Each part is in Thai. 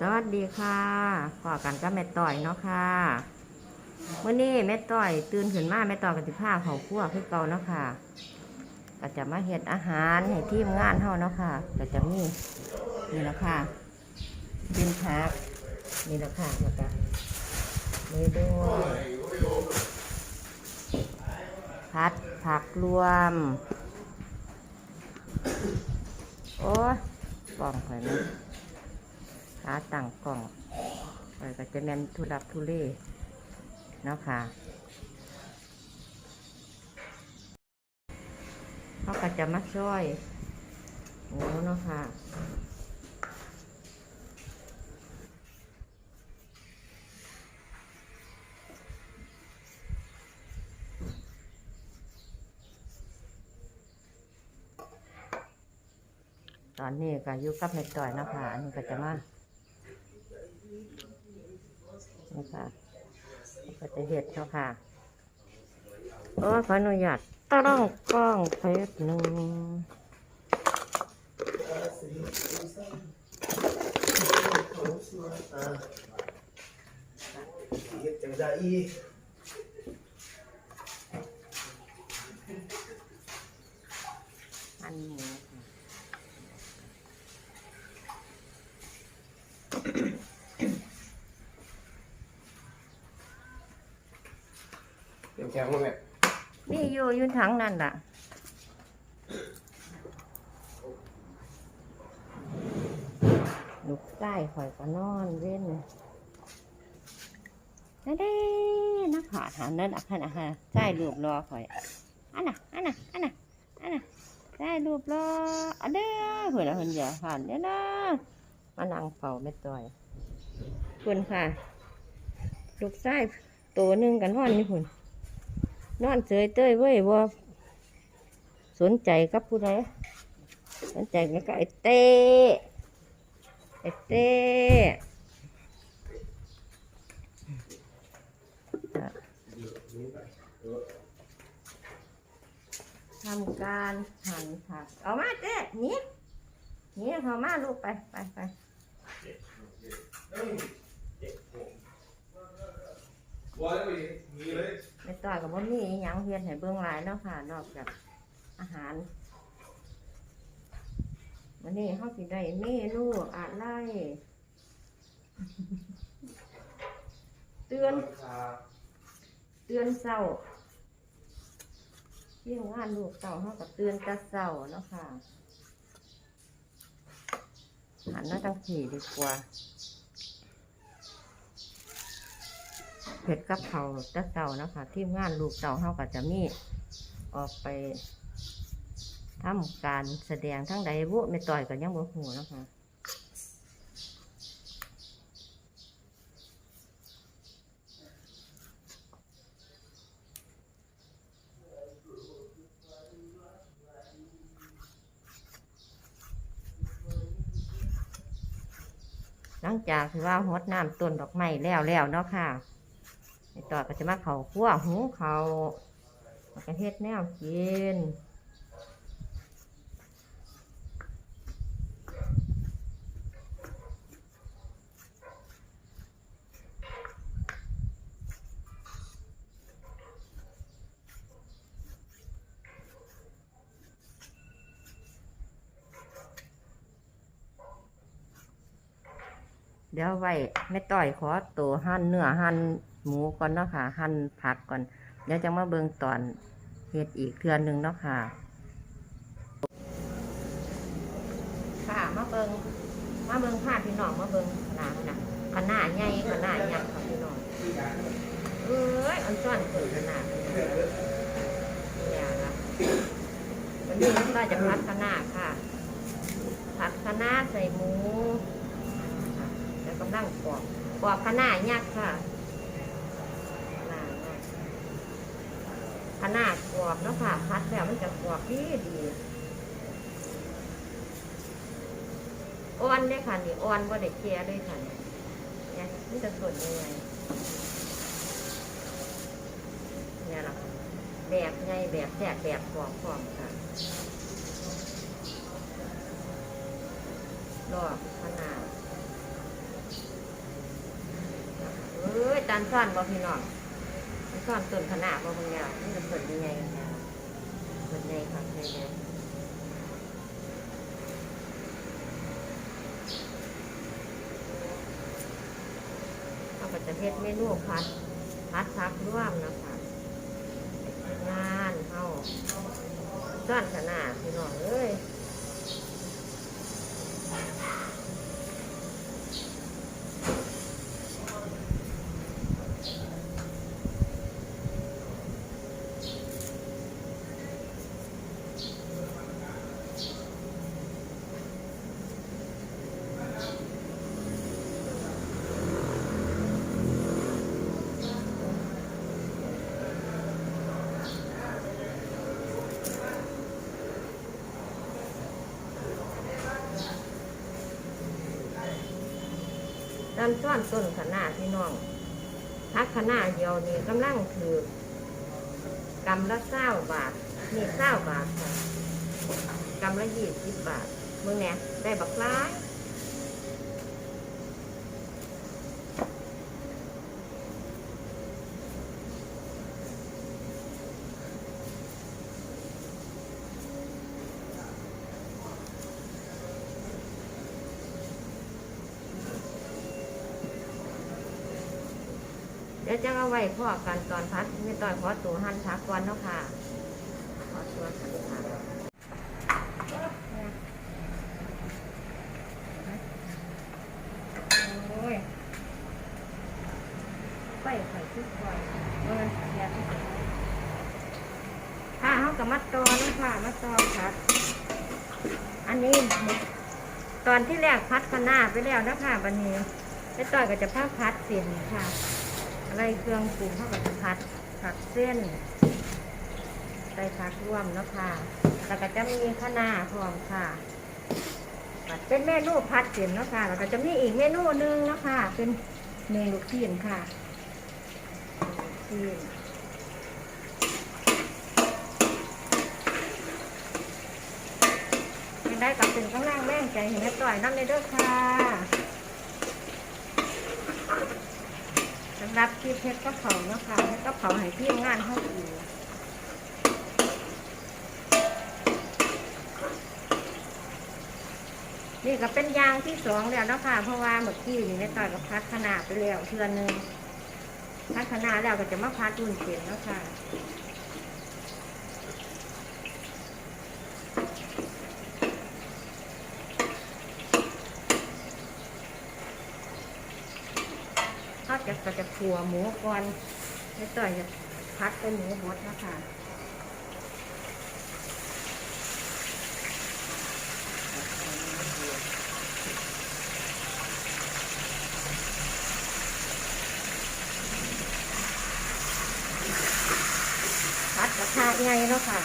สวัสดีค่ะขอกันกับแม่ต่อยเนาะค่ะเมื่อนี้แม่ต่อยตื่นขึ้นมาแม่ต่อยกับสิผ้าเขาคั่วคือเก่าเนาะค่ะก็จะมาเฮ็ดอาหารให้ทีมงานเฮาเนาะค่ะก็จะมีนี่แหละค่ะเป็นผักนี่แหละค่ะแล้วก็นี่ด้วยพัดผักรวม โอ้ยกล่องข่อย ขาตั้งกล่องเออก็จะแมนทุลักทุเลเนาะค่ะเขาก็จะมาช่วยหมูเนาะค่ะตอนนี้ก็อยู่กับแม่ต่อยนะคะอันนี้ก็จะมา นี่ค่ะก็จะเห็ดเนาะค่ะโอ้ขออนุญาตต้องกล้องเพชรหนึ่งจังได๋อันหมูค่ะ เตรียมแข็งบ่แม่ นี่ อยู่ยู่ถังนั่นล่ะลูกไส้ข่อยก็นอนเว้นนั่นเด้นักขาถามนั่นอะขนาดฮะไส้รูปรอข่อยอันน่ะอันน่ะอันน่ะอันน่ะไส้รูปรออันเด้อเผื่อเพิ่นอย่าผ่านเด้อนะมานั่งเฝ้าไม่ต่อยคุณค่ะ ลูกไส้ตัวหนึ่งกันนอนนี่คุณ นอนเฉยเต้ยเว้ยว่าสนใจกับผู้ใดสนใจกับไอ้เต้ไอ้เต้ทำการหั่นผักเอามาเต้นี่นี่เอามาลูกไปไปไปบ่ได้มีเลย ไม่ต่อยกับว่ามีอหยังเฮียนให้เบื้องหลายเนาะค่ะ นอกจากอาหารวันนี้เขาสิได้เมนูอะไรเตือน เตือนเศร้าเที่ยงงานลูกเต่าเขากับเตือนแตะเศร้าเนาะค่ะหันหน้าตั้งขี่ดีกว่า เผ็ดกับเขาตะเต่านะคะทีมงานลูกเต่าเขาก็จะมีออกไปทำการแสดงทั้งใดบุไม่ต่อยกันยังบ่หูนะคะหลังจากที่ว่าหดน้ำต้นดอกไม้แล้วแล้วเนาะค่ะ ต่อก็จะมาเขาคั่วหูเขาแล้วก็เฮ็ดแนวกินเดี๋ยวไว้ไม่ต่อยขอตัวหั่นเนื้อหั่น หมูก่อนเนาะค่ะ หั่นผักก่อนเดี๋ยวจะมาเบิ่งตอนเฮ็ดอีกเทือนหนึ่งเนาะค่ะ ค่ะมาเบิ่งมาเบิ่งภาพพี่น้องมาเบิ่งขนาดนะขนาดใหญ่ขนาดยักษ์ค่ะพี่น้องเอ้ยอันซ้อนเกิดขนาดนี้เนี่ยนะวันนี้เราจะพัดขนาดค่ะผัดคะน้าใส่หมู แล้วกำลังปอกปอกคะน้ายักษ์ค่ะน้ายักษ์ คะน้ากรอบเนาะค่ะพัดแล้วมันจะกรอบดีดีอ่อนเลยค่ะนี่อ่อนว่าเด็กเคียด้วยค่ะเนี่ยนี่ยมันจะสดยังไงเนี่ยหล่ะแบบไงแบบแจกแบบกรอบกรอบค่ะรอบขนาดเอ้ยตันซ่อนบ่พี่น้อง ซ่อนต้นขนาดบ่เบิ่งแล้วนี่เป็นต้นยังไงนะต้นใหญ่ครับใหญ่ใหญ่เราก็จะเฮ็ดเมนูพัดพัดพักร่วมนะคะงานเฮาซ่อนขนาดพี่น้องเอ้ย น้ำซ้อนต้นขนาดพี่น้องพักขนาดเดียวนี่กำลังถือกำละเก้าบาทนี่เก้าบาทค่ะกำละยี่สิบบาทมึงเนี่ยได้บักร้าย เดี๋ยวจะเอาไว้พ่อกันตอนพัดไม่ต่อยขอตัวหันพักก่อนเนาะค่ะ ขอตัวหันค่ะโอ้ยไปไข่ทุกคนเงินเสียทุกค่ะเขากับมัดตอเนาะค่ะมัดตอพัดอันนี้ ตอนที่แรกพัดคะน้าไปแล้วนะคะบันนี้ไม่ต่อยก็จะพักพัดเสียนค่ะ อะไรเครื่องปรุงเท่ากับผัดผัดเส้นใส่ผักรวมเนาะค่ะ แล้วก็จะมีข้าวหน้าพร้อมค่ะผัดเป็นเมนูผัดเส้นเนาะค่ะ แล้วก็จะมีอีกเมนูหนึ่งเนาะค่ะ เป็นเมนูขีนค่ะขีนไม่ได้กับเป็นข้างล่างแม่งใจเห็นแม่ต่อยน้ำในเด้อค่ะ สำหรับที่เพชรก็เผาเนาะคะเพชรก็เผาให้ที่งานเขาอยู่นี่ก็เป็นยางที่สองแล้วเนาะคะเพราะว่าเมื่อกี้นี่ในต่อยกับพัดขนาดไปแล้วเทือนหนึ่งพัดขนาดแล้วก็จะมาพัดรุ่นเสียนเนาะค่ะเขาจะก็จะ ขัวหมูก่อนแม่ต่อยจะพัดเป็นหมูบดนะคะพัดกระทะไงเนาะค่ะ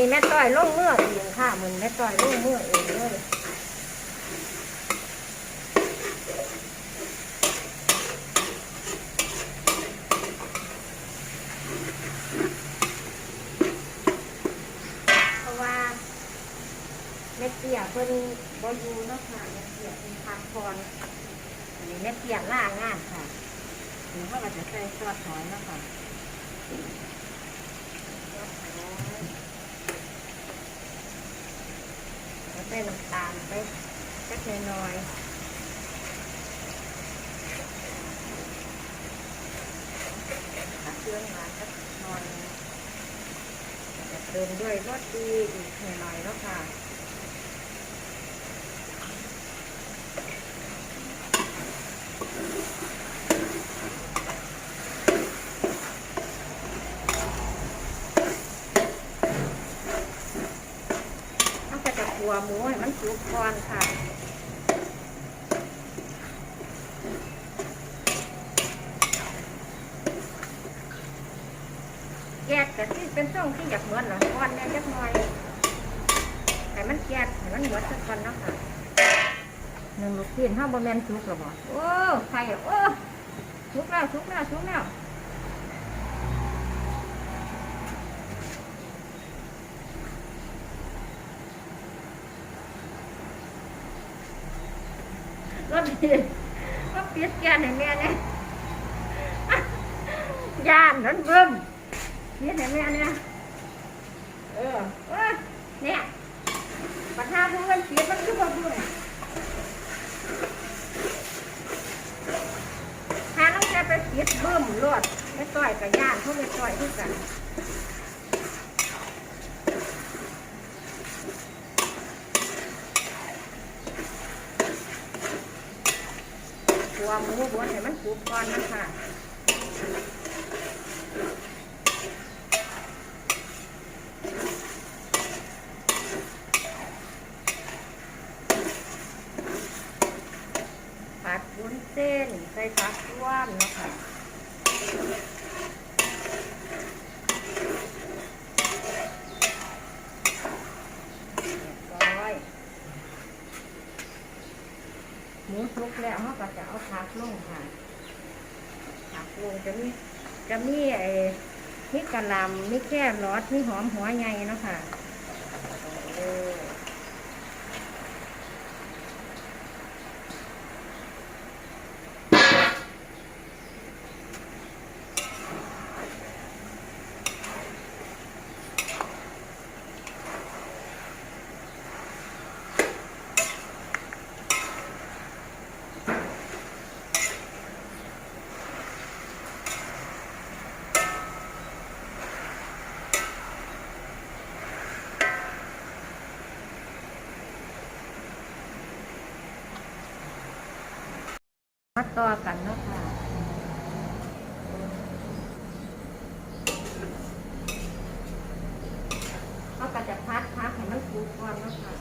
นี้แม่ต้อยลงเมื่อเองค่ะเหมือนแม่ต้อยลงเมื่อเองเลยเพราะว่าแม่เตี้ยเพิ่นบอยูเนาะค่ะแม่เตี้ยเป็นพักผ่อนอันนี้แม่เตี้ยล่างานค่ะหรือว่าเราจะใส่ซอสหอยเนาะค่ะซอสหอยแล้ว ใส่น้ำตาลไปจักหน่อยตักเครื่องมาสักหน่อยจะเติมด้วยรสดีอีกหน่อยแล้วค่ะ เขาก็จะขัว หมูให้มันสุกก่อนค่ะแกะแต่ที่เป็นช่องที่อยากเหมือนหรอก้อนเนี่ยจักหน่อยแต่มันแกะให้มันเหมือนสักก่อนเนาะค่ะหนึ่งลูกชิ้นห้าบะแมนสุกหรอบ่โอ้ไข่โอ้สุกแล้วสุกแล้วสุกแล้ว ก็ปิดก็ปิดแกนให้แม่เนี่ยย่านนั้นเบิ่มปิดให้แม่เนี่ยเออเอ้ยเนี่ยปัญหาพวกมันปิดมันคือบ่เบิ่มหาต้องจะไปปิดเบิ่มรอดไม่ต่อยกับย่านเขาไม่ต่อยด้วยกัน ความรู้บนให้มันผูกก่อนนะคะผัดวุ้นเส้น ใส่ผักร่วมนะคะเรียบร้อย หมูสุกแล้วเขาก็จะเอาผักลงค่ะผักลงจะมีจะมีไอ้มีกระลำมีแค่รอดมีหอมหัวใหญ่เนาะค่ะ ต่อกันเนาะค่ะเขาก็จะพัดพักให้มันฟูก่อนเนาะค่ะ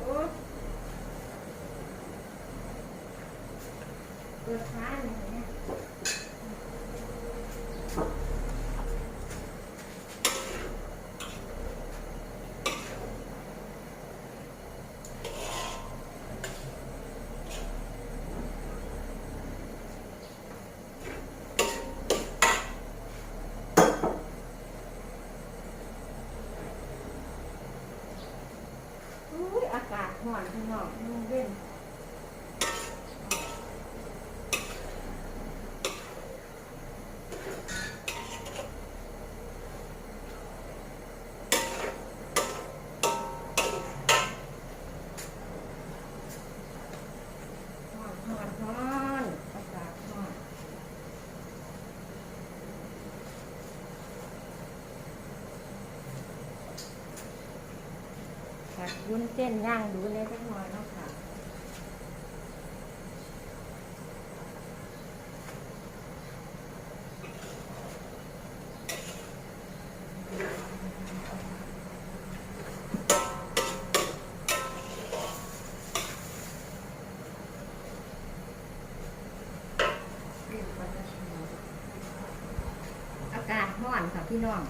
โอ้เปิดฟ้าเลยเนี่ย อุ้ยอากาศห่อนข้างนอกนุ่งเว้นห่อนห่อนห่อนอากาศห่อนผัด วุ้นเส้นย่างดูเลยสักน่อยเนาะค่ะอากาศร้อนค่ะพี่น้อง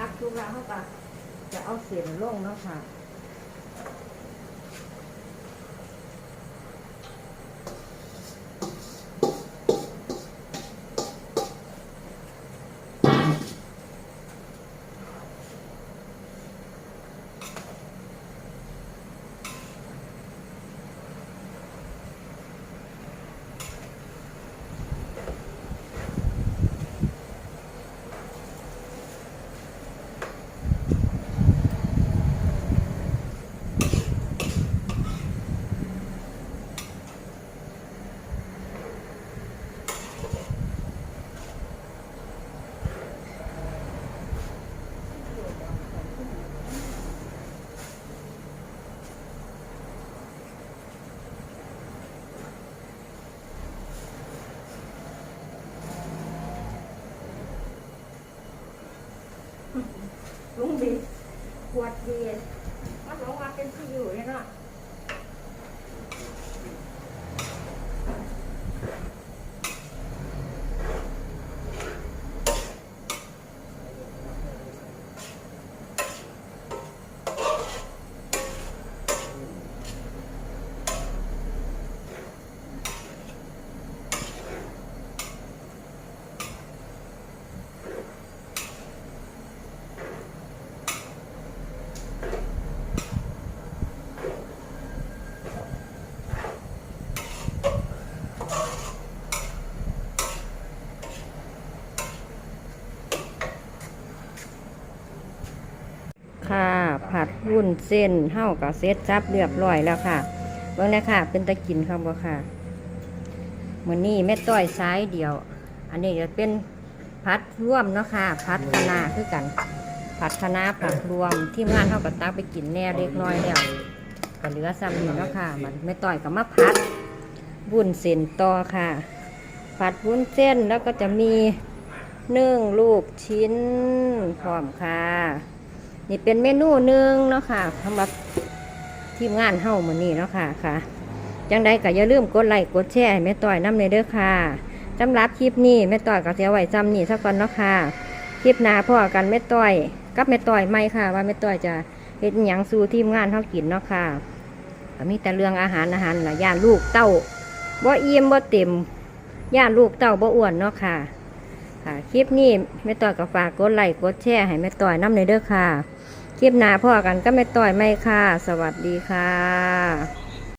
อ กแล้วเขาก็จะเอาเสียนลงเนาะค่ะ ค่ะ ผัดวุ้นเส้นเห่ากับเซตจับเรียบร้อยแล้วค่ะเบิ่งนะค่ะ เป็นตะกินครับบ่ค่ะมื้อนี้แม่ต้อยซ้ายเดียว อันนี้จะเป็นผัดร่วมเนาะค่ะผัดคะน้าคือกัน ผัดคะน้าผักรวมที่งานเท่ากับตักไปกินแน่เล็กน้อยแล้วก็เหลือซ้ำนี่เนาะค่ะ มันแม่ต้อยกับมาผัดวุ้นเส้นต่อค่ะ ผัดวุ้นเส้นแล้วก็จะมีนึ่งลูกชิ้นพร้อมค่ะ นี่เป็นเมนูหนึ่งเนาะค่ะสำหรับทีมงานเฮ้ามือนี้เนาะค่ะค่ะ จังใดก็อย่าลืมกดไลค์กดแชร์ให้แม่ต่อยน้ำในเด้อค่ะสำหรับคลิปนี้แม่ต่อยก็เสียไว้จำนี่สักก่อนเนาะค่ะ คลิปหน้าพ่อกันแม่ต่อยกับแม่ต่อยไม่ค่ะ ว่าแม่ต่อยจะเฮ็ดหยังสู่ทีมงานเฮากินเนาะค่ะมีแต่เรื่องอาหารอาหารละย่านลูกเต้าบ่อิ่มบ่เต็มย่านลูกเต้าบ่อ้วนเนาะค่ะ ค่ะ คลิปนี้แม่ต่อยก็ฝากกดไลค์กดแชร์ให้แม่ต่อยน้ำในเด้อค่ะ คลิปหน้าพ่อกันก็ไม่ต่อยไม่ค่ะ สวัสดีค่ะ